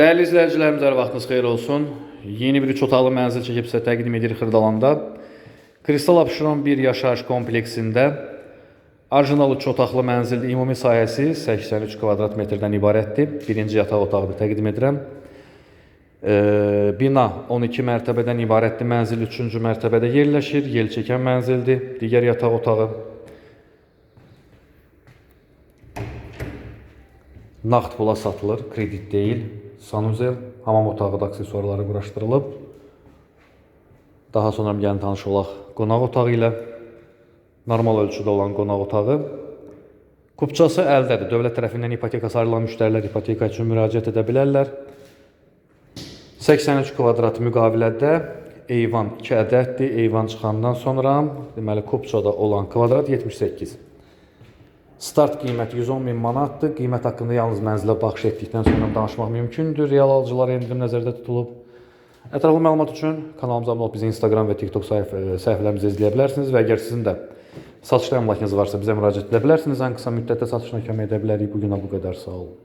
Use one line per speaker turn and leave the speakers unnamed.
Dəyərli izləyicilərimiz, hər vaxtınız xeyir olsun. Yeni bir üç otaqlı mənzil çəkib sizə təqdim edirik Xırdalanda. Kristal Abşeron bir yaşayış kompleksində orijinal üç otaqlı mənzildə ümumi sahəsi 83 kvadrat metrdən ibarətdir. Birinci yataq otağı təqdim edirəm. Bina 12 mərtəbədən ibarətdir. Mənzil 3-cü mərtəbədə yerləşir. Yel çəkən mənzildir. Digər yataq otağı Nağd pula satılır, kredit deyil. Sanuzel, hamam otağı da aksesuarları quraşdırılıb. Daha sonra gəlin tanış olaq qonaq otağı ilə. Normal ölçüdə olan qonaq otağı. Kupçası əldədir. Dövlət tərəfindən ipotekası ayrılan müştərilər ipoteka üçün müraciət edə bilərlər. 83 kvadrat müqavilədə eyvan 2 ədəddir. Eyvan çıxandan sonra deməli kupçada olan kvadrat 78. Start qiyməti 110 min manatdır. Qiymət haqqında yalnız mənzilə baxış etdikdən sonra danışmaq mümkündür. Real alıcılara endirim nəzərdə tutulub. Ətraflı məlumat üçün kanalımıza abunə olub bizi Instagram və TikTok sayf səhifələrimizi izləyə bilərsiniz və əgər sizin də satışda əmlakınız varsa bizə müraciət edə bilərsiniz. Ən qısa müddətdə satışına kömək edə bilərik. Bu günə bu qədər. Sağ olun.